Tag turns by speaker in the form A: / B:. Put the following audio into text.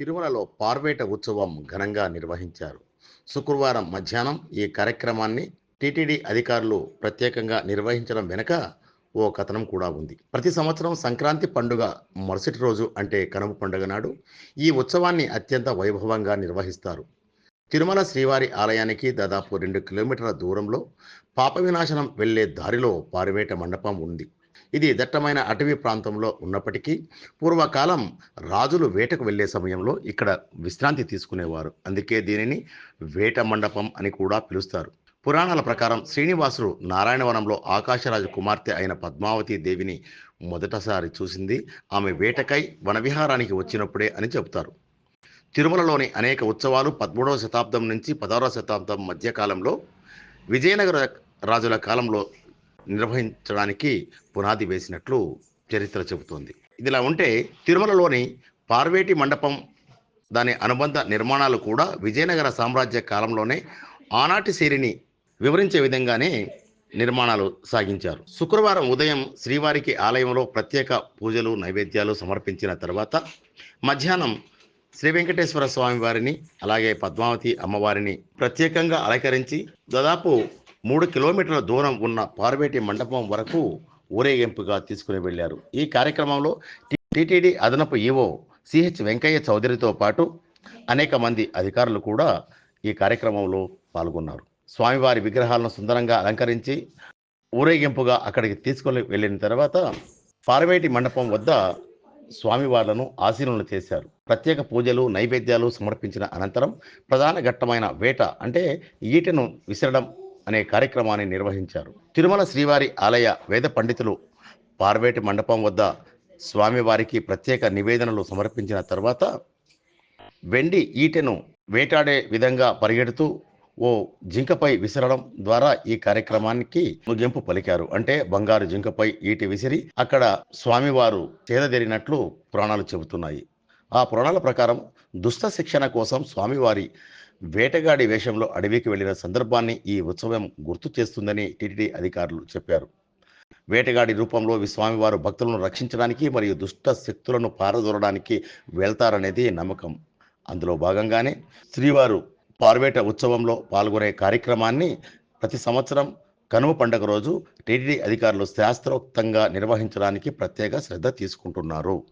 A: తిరుమలలో పార్వేట ఉత్సవం ఘనంగా నిర్వహించారు. శుక్రవారం మధ్యాహ్నం ఈ కార్యక్రమాన్ని టీటీడీ అధికారులు ప్రత్యేకంగా నిర్వహించడం వెనుక ఓ కథనం కూడా ఉంది. ప్రతి సంవత్సరం సంక్రాంతి పండుగ మరుసటి రోజు అంటే కనుమ పండుగ నాడు ఈ ఉత్సవాన్ని అత్యంత వైభవంగా నిర్వహిస్తారు. తిరుమల శ్రీవారి ఆలయానికి దాదాపు రెండు కిలోమీటర్ల దూరంలో పాప వినాశనం వెళ్ళే దారిలో పారివేట మండపం ఉంది. ఇది దట్టమైన అటవీ ప్రాంతంలో ఉన్నప్పటికీ పూర్వకాలం రాజులు వేటకు వెళ్ళే సమయంలో ఇక్కడ విశ్రాంతి తీసుకునేవారు. అందుకే దీనిని వేట మండపం అని కూడా పిలుస్తారు. పురాణాల ప్రకారం శ్రీనివాసుడు నారాయణవనంలో ఆకాశరాజు కుమార్తె అయిన పద్మావతి దేవిని మొదటసారి చూసింది. ఆమె వేటకై వనవిహారానికి వచ్చినప్పుడే అని చెబుతారు. తిరుమలలోని అనేక ఉత్సవాలు పదమూడవ శతాబ్దం నుంచి పదహారవ శతాబ్దం మధ్యకాలంలో విజయనగర రాజుల కాలంలో నిర్వహించడానికి పునాది వేసినట్లు చరిత్ర చెబుతోంది. ఇదిలా ఉంటే తిరుమలలోని పార్వేటి మండపం దాని అనుబంధ నిర్మాణాలు కూడా విజయనగర సామ్రాజ్య కాలంలోనే ఆనాటి శైలిని వివరించే విధంగానే నిర్మాణాలు సాగించారు. శుక్రవారం ఉదయం శ్రీవారికి ఆలయంలో ప్రత్యేక పూజలు నైవేద్యాలు సమర్పించిన తర్వాత మధ్యాహ్నం శ్రీ వెంకటేశ్వర స్వామి వారిని అలాగే పద్మావతి అమ్మవారిని ప్రత్యేకంగా అలంకరించి దాదాపు మూడు కిలోమీటర్ల దూరం ఉన్న పార్వేటి మండపం వరకు ఊరేగింపుగా తీసుకుని వెళ్ళారు ఈ కార్యక్రమంలో టిటిడి అదనపు ఈవో సిహెచ్ వెంకయ్య చౌదరితో పాటు అనేక మంది అధికారులు కూడా ఈ కార్యక్రమంలో పాల్గొన్నారు. స్వామివారి విగ్రహాలను సుందరంగా అలంకరించి ఊరేగింపుగా అక్కడికి తీసుకొని వెళ్ళిన తర్వాత పార్వేటి మండపం వద్ద స్వామివార్లను ఆశీనులు చేశారు. ప్రత్యేక పూజలు నైవేద్యాలు సమర్పించిన అనంతరం ప్రధాన ఘట్టమైన వేట అంటే ఈటెను విసరడం అనే కార్యక్రమాన్ని నిర్వహించారు. తిరుమల శ్రీవారి ఆలయ వేద పండితులు పార్వేటి మండపం వద్ద స్వామివారికి ప్రత్యేక నివేదనలు సమర్పించిన తర్వాత వెండి ఈటెను వేటాడే విధంగా పరిగెడుతూ ఓ జింకపై విసరడం ద్వారా ఈ కార్యక్రమానికి ముగింపు పలికారు. అంటే బంగారు జింకపై ఈటి విసిరి అక్కడ స్వామివారు చేదదేరినట్లు పురాణాలు చెబుతున్నాయి. ఆ పురాణాల ప్రకారం దుష్ట శిక్షణ కోసం స్వామివారి వేటగాడి వేషంలో అడవికి వెళ్ళిన సందర్భాన్ని ఈ ఉత్సవం గుర్తు చేస్తుందని టీటీడీ అధికారులు చెప్పారు. వేటగాడి రూపంలో స్వామివారు భక్తులను రక్షించడానికి మరియు దుష్ట శక్తులను పారదూరడానికి వెళ్తారనేది నమ్మకం. అందులో భాగంగానే శ్రీవారు పార్వేట ఉత్సవంలో పాల్గొనే కార్యక్రమాన్ని ప్రతి సంవత్సరం కనుమ పండుగ రోజు టీటీడీ అధికారులు శాస్త్రోక్తంగా నిర్వహించడానికి ప్రత్యేక శ్రద్ధ తీసుకుంటున్నారు.